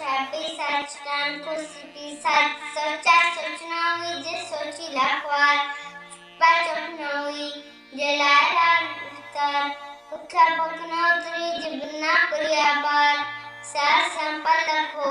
छापी सच कान खुशी सच सोचा सोचना हुई जे सोची लखवार। छुपा हुई जलाया कर उठा पकना उतरी जिबना कुरिया बार। सा संपल हो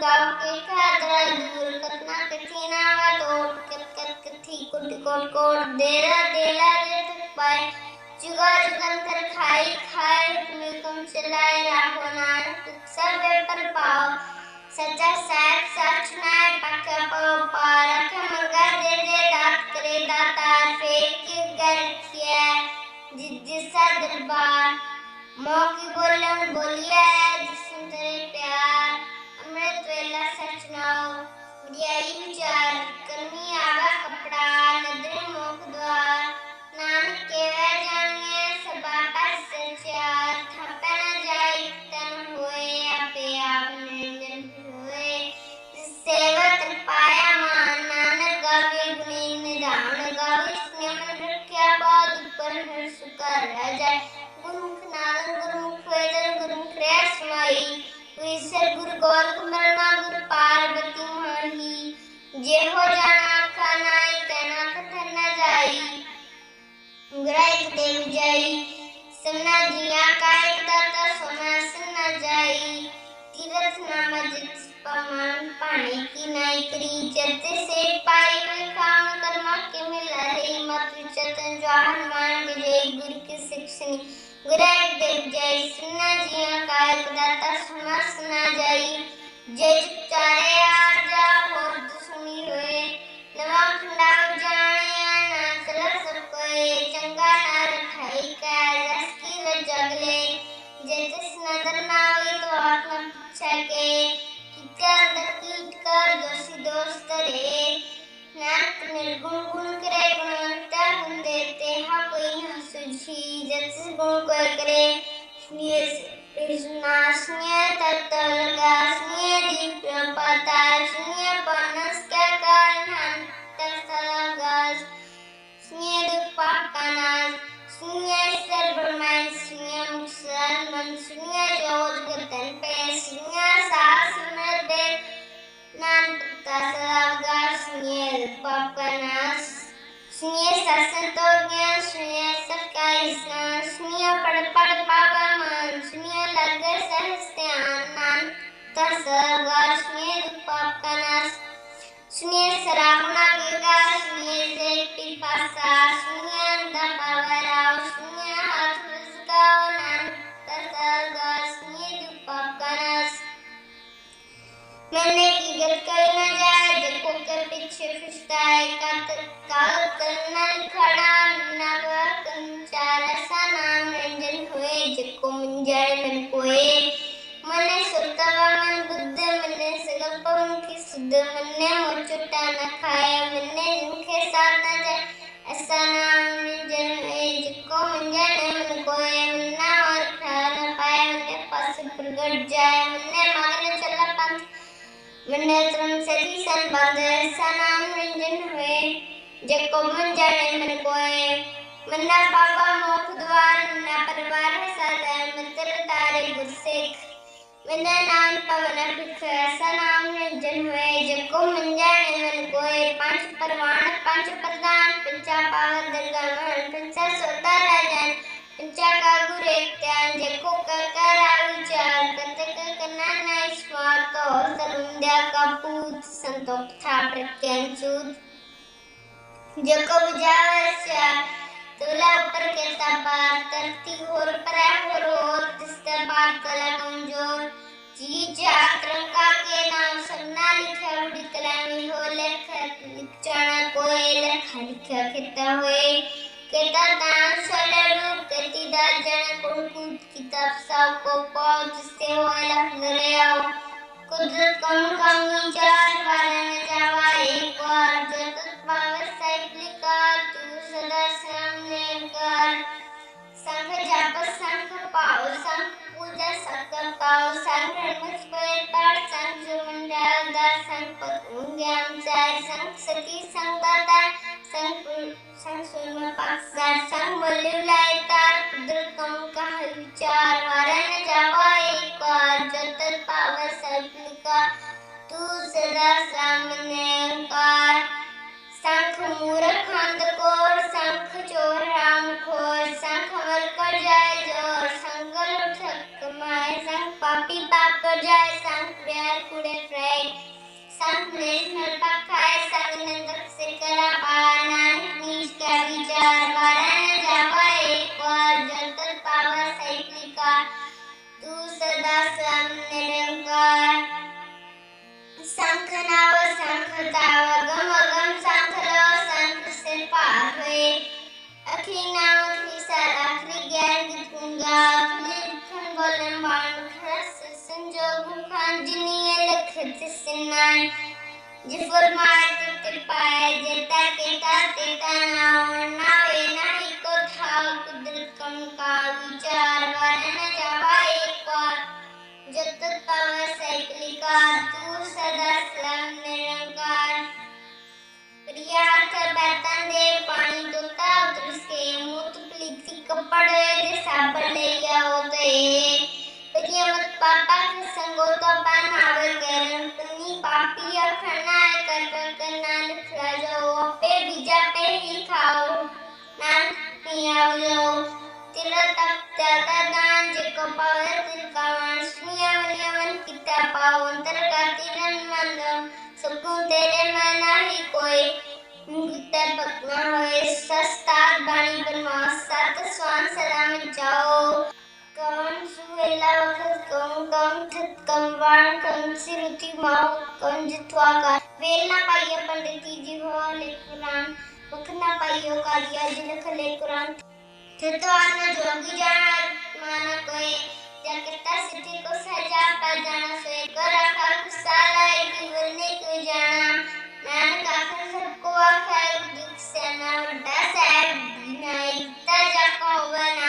गाँव के खादरा दूर कतना कठिना वा तोड़ कत कत कथी कुट कोट कोट देरा देला रे पाए जुगा जुगंतर खाई खाए में कम चलाए राहो नानक सब पर पाओ सच्चा साथ सच में पक्का पाओ पार के मंगा दे दे दात करे दातार फेंक कर किया जिस जिसा दरबार मौकी बोलन बोलिया रियाई विचार ग्रहित देव जाई सन्ना दिया काय करता सोना सन्ना जाई तीरथ नाम जित पमान, पानी की नाई करी जत से पाई में काम कर्मा के मिला रे मत चतन जो हनुमान विजय गुरु की शिक्षणी। ग्रहित देव जय सन्ना जिया रे नानक निर्गुण गुण करे, गुणवत्ता गुण देते हाँ। कोई सुझी जैसे गुण कोई करे। स्नेह पता स्नेह पड़ पड़ पापा मान स्नेह लग सहस्त्यान नान तसलगा स्नेह दुपाकानास स्नेह सराहना गिरगा स्नेह से पिपासा स्नेह अंधा पावराव स्नेह हाथ रसगाव नान तसलगा स्नेह दुपाकानास मैंने की गल कही देखो पीछे है कत काल करना खड़ा नव कंचार सा नाम रंजन हुए जिको मुंजर मन कोए मने सुतवा मन बुद्ध मने सगप मुखी सुद्ध मने मोचुटा न खाए मने जिनके साथ न जाए ऐसा नाम रंजन हुए जिको मुंजर मन कोए मन्ना और खा न पाए मने पास प्रगट जाए मने मन्ने तुम सदी सन बंद ऐसा नाम रंजन हुए जको मन मन कोए मन्ना पापा मोख द्वार मन्ना परिवार है सादा मंत्र तारे गुरसेख मन्ना नाम पवन भिख ऐसा नाम रंजन हुए जको मन जाने मन कोए पाँच परवान पाँच प्रदान पंचा पावन दरगाह पंचा सोता राजन सरुंद्या का पूत संतोष था प्रत्यांशुद जको बुझावस्या तुला ऊपर के पार होर पर होर होर जिसके पार तला कमज़ोर। जी जात्रंका के नाम सन्ना लिखा बड़ी कलामी हो लेखा लिखना कोई लेखा, लिखा किता हुए। केता दान सलरू केती दा जन कुंकुत किताब सबको पहुँच से हो लख गरे आओ कुदरत कम कम चार वाला न जावा एक बार जब पावर साइकिल का तू सदा सामने कर संघ जाप संघ पाओ संघ पूजा संघ पाओ संघ मुझ पर पाठ संघ मंडल दार संघ पकुंग्याम संघ सुरमा पाकसार संघ मल्लुलाय तार कुदरत कम विचार वारण जावा एक बार जत पावर साइकिल तू सदा सामने कर शंख, मूरख, अंधकोर, शंख 69 Jiformatin कृपाए जेता केता तेता नावन नावे नाही को थाव कुदरत कम का विचार, वारन जावा एक बार जत तव साइकिल का नान पियाओ लो तिला तक त्यागा दान जेको पावे तिर कावण सुनिया वनियावन किता पाओ अंतर का तिरन मंद सुकून तेरे में नहीं कोई मुक्ते पकना होए सस्ता बाणी बनवा सात स्वान सदा जाओ कौन सुवेला कम कम थत कम वाण कम सिरुति माओ कम जितवा का वेलना पाइया पंडिती जी हो ले कुरान वखना पाइयो का दिया जिलख ले Quran Tetuana jogi jana mana koe Jakarta city ko saja pa jana soe kora ka kusala iki burne ko jana Nan kakak sabko akhar duk sena vada sab dina ikta jako hoga nanak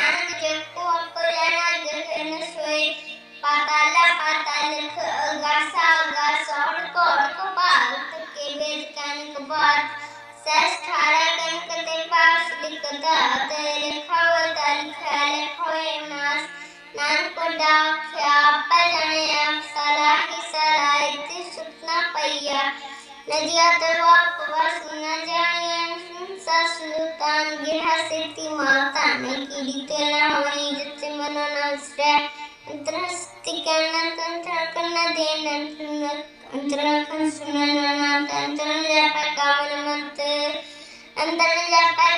नदिया तरवा पवास न जाने सा सुल्तान गिरा city माता ने कीड़ी तेला होनी जिते मनो नस्रे अंतरस्ति करना तंत्र करना देना अंतरकन सुनना अंतर जापा कामन मंत अंतर जापा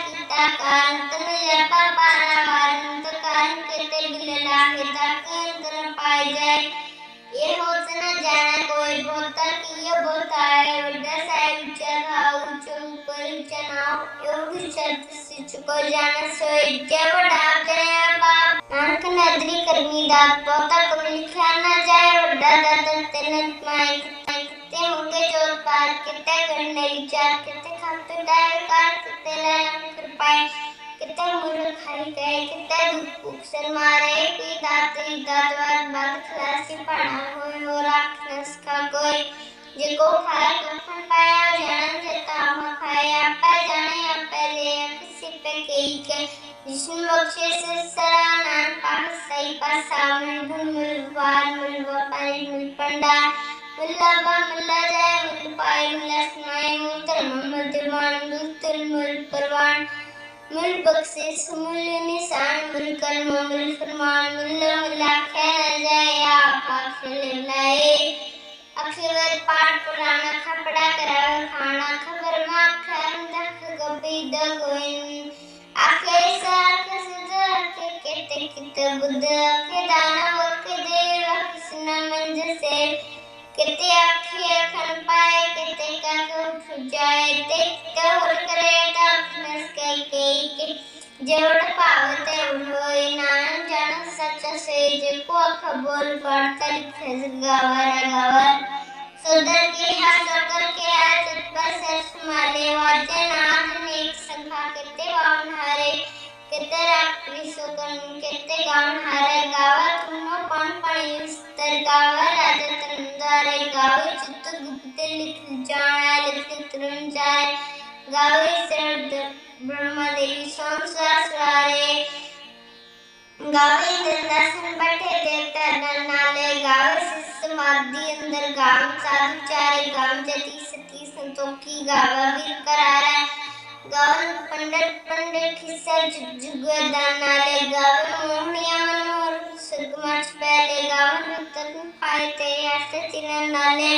पारा ये होत न जाना कोई बोलता कि ये बोलता है बड़ा साहिब चढ़ा ऊँचे ऊपर चनाव योग शब्द सिच को जाना सोई जब डाक जाए बाप नानक नदरी करमी दात पोता को लिखा न जाए बड़ा दादन तेनत माई कितने होंगे जो पार, कितने करने विचार, कितने खाते दाए कार कितने लाना कर पाए। कितने मुर्ग खाई गए, कितने भूख से मारे कोई दाते दातवार बात खलासी पड़ा होए हो राखनस का कोई। जिको खाए कफन पाया जान से तामा खाया पा जाने या पहले किसी पे कही के। जिसमें बख्शे से सरा नान पास सही पास सामने भूल मुल बार मुल पानी मुल पंडा। मुल्लाबा मुल्ला जाए मुल पाए मुल्ला सुनाए मुल्तर मोहम्मद मान मुल्तर मुल परवान। मुल बख्शिश, मुल निशान, मुल कलमा मुल फरमान मुल्ला मुल्ला आप आखिर लाए अखिर पाठ पुराना खपड़ा करा खाना, खबर माँ खम दख गबी दगोइन आखे साख सदा के केते, कित बुद्ध के दाना वक देव, कृष्ण मंज किते आखे अखन पाए, किते काक उठ जाए, ते के के के जेवढ पावते होय नान जान सच से जे को खबर पड़ता लिखे गावारा गावार सुंदर की हासकर के आज पर सरस माले वाजे नाथ ने एक संघा किते वाहन हारे. किते रात्री सुकन किते गावन हारे. गावा तुमनो पण पण स्तर गावा राजा तंदारे गावे चित्त गुप्त लिख जाना लिख तुरन जाए गावे शरद ब्रह्म गावे दर्शन बैठे देवता नाले गावे समाधि अंदर गाम साधु चारे गाम जति सती संतोखी गावा वीर करारा। गावन पंडित पंडित खिस्सा जुग दानाले गावन मोहनिया मनोहर सुगमच पहले गावन तन पाए तेरे आस्ते तिरन नाले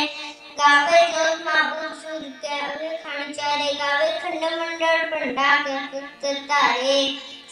गावे जोत माबू सुर गावे खान चारे, गावे खंड मंडल पंडा के पुत्र तारे।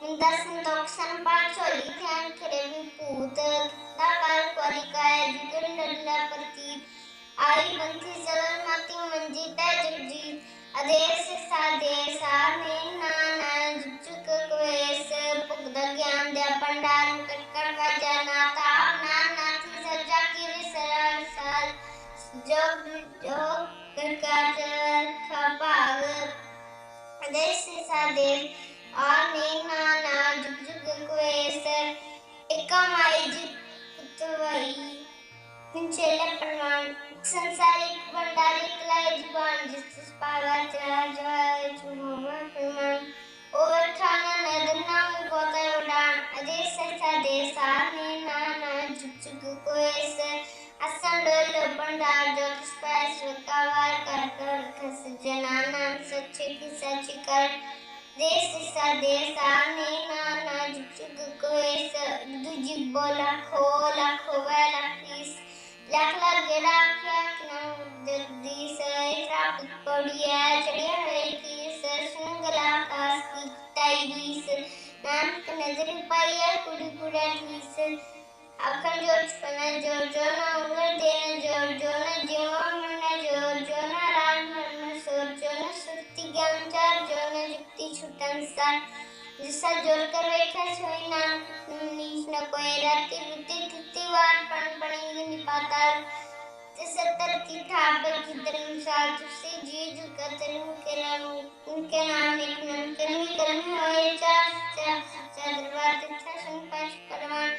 निंदा संतोष सन पाठ ध्यान करे विपूत दाकार करी काय जिगर नरला प्रतीत आई बंथी सरल माती मंजी तय जगजीत अदेश सादेश आने नाना जुजुक क्वेस पुगद ज्ञान दे पंडार कटकर वजना ताप नाम नाथी सजा की सरल साल जब जो करकाट खपाग देश सादेव आने नाना जुग जुग क्वेस एकमाई जितवई पिंचेले प्रमाण संसारिक भंडारिक लाई ज़ुबान जिस पागा चला जाए जुहोमा प्रमाण और खाना नदना में बोता उड़ान। अदेश सादेश आने नाना जुग जुग क्वेस असंडोल पंडार ज्योतिष पर स्वीकार कर कर खस जनाना, सच्चे की सच्ची कर। देश सा देश आने नाना, जुग कोई दुजी बोला, खोला, खोवाला पीस लाख लाख गेला क्या ना जल्दी से प्राप्त पड़िया, चढ़िया है कि से सुंगला की ताई बीस नानक नज़र पाया कुड़ी कुड़ा ठीस akan jor pana jor jona ungar dena jor jona jiwa mana जिसका कर बैठा सोई ना नीच न कोई राती रुती कितनी बार पढ़ पढ़ेंगे निपाता सत्तर की ठाप की धर्मशाल तुझसे जी जो कतल के नाम, उनके नाम लिखना कर्मी कर्म होए चार चार सच्चा दरबार तथा संपाश परमान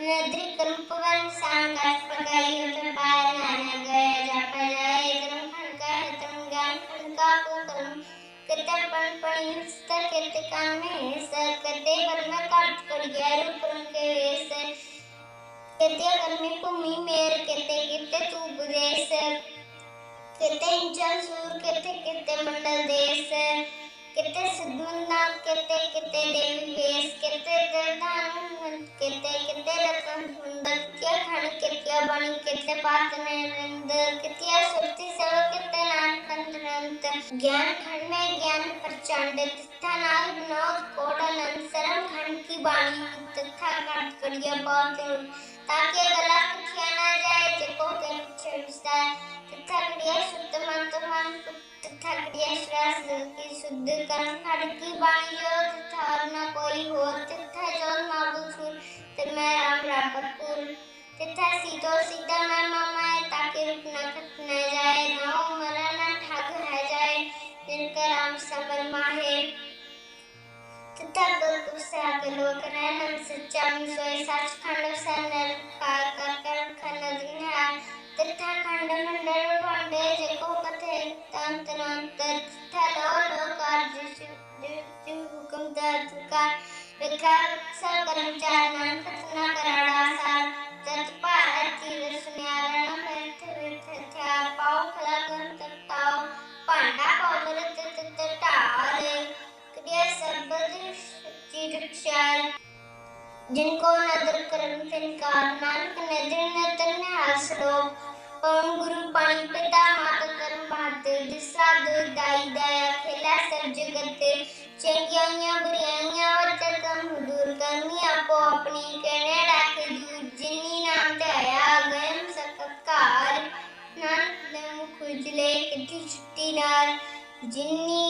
नद्री कर्म पवन सांगास पगाई होता पार नाना गया जापा जाए कर्म खंड का है तुम ज्ञान खंड का कर्म करते पण करते काम में सर करते कर्म काट कर गया रूप के वेश कहते कर्मी भूमि मेर कहते कहते तू उपदेश कहते इंचल सूर कहते कहते, मंडल देश कहते सिद्धमंदा कहते कहते, देवी वेश कहते दरदान कहते कहते, रतन सुंदर क्या खण कहते बणी कहते, पातने नंद कहते सुरती सेव कहते नान कंदनंत ज्ञान खंड में ज्ञान प्रचंड तथा नाग नौद कोडन सरम खंड की बाणी तथा काट करिया बहुत ताकि गला कुछिया ना जाए जिको के पीछे विस्तार तथा क्रिया शुद्ध मंत्र मन तथा क्रिया श्वास की शुद्ध कर्म खड़ की वाणी जो तथा न कोई हो, तथा जो माबुसुर तन्मय राम रापतपुर तथा सीधो सीधा मैं ममाए, ताकि रुक न खट न जाए न मरा न ठाक है तथा दुर्ग से आप लोग रहे हम सच्चा में सोए सच खंड से नर पार कर कर खंड दिन है तथा खंड में मंडल पांडे जेको कथे तम अंतर तथा लो लोकार जिसु हुक्म दर्द का विकार सर कर्मचार नाम कथना कराड़ा सार की जिनको नज़र कर्म से इनकार नानक नज़र नज़र ने आश्रो ओम गुरु पाणी पिता माता कर्म भात माते जिसरा दाई दया, खेला सब जगत। चंगियाँ बुराइयाँ वचन कम दूर करनी आपो अपनी कहने रख दूर। जिनी नाम दया गयम सककार नानक ने मुखुजले कितनी छुट्टी नार। जिन्नी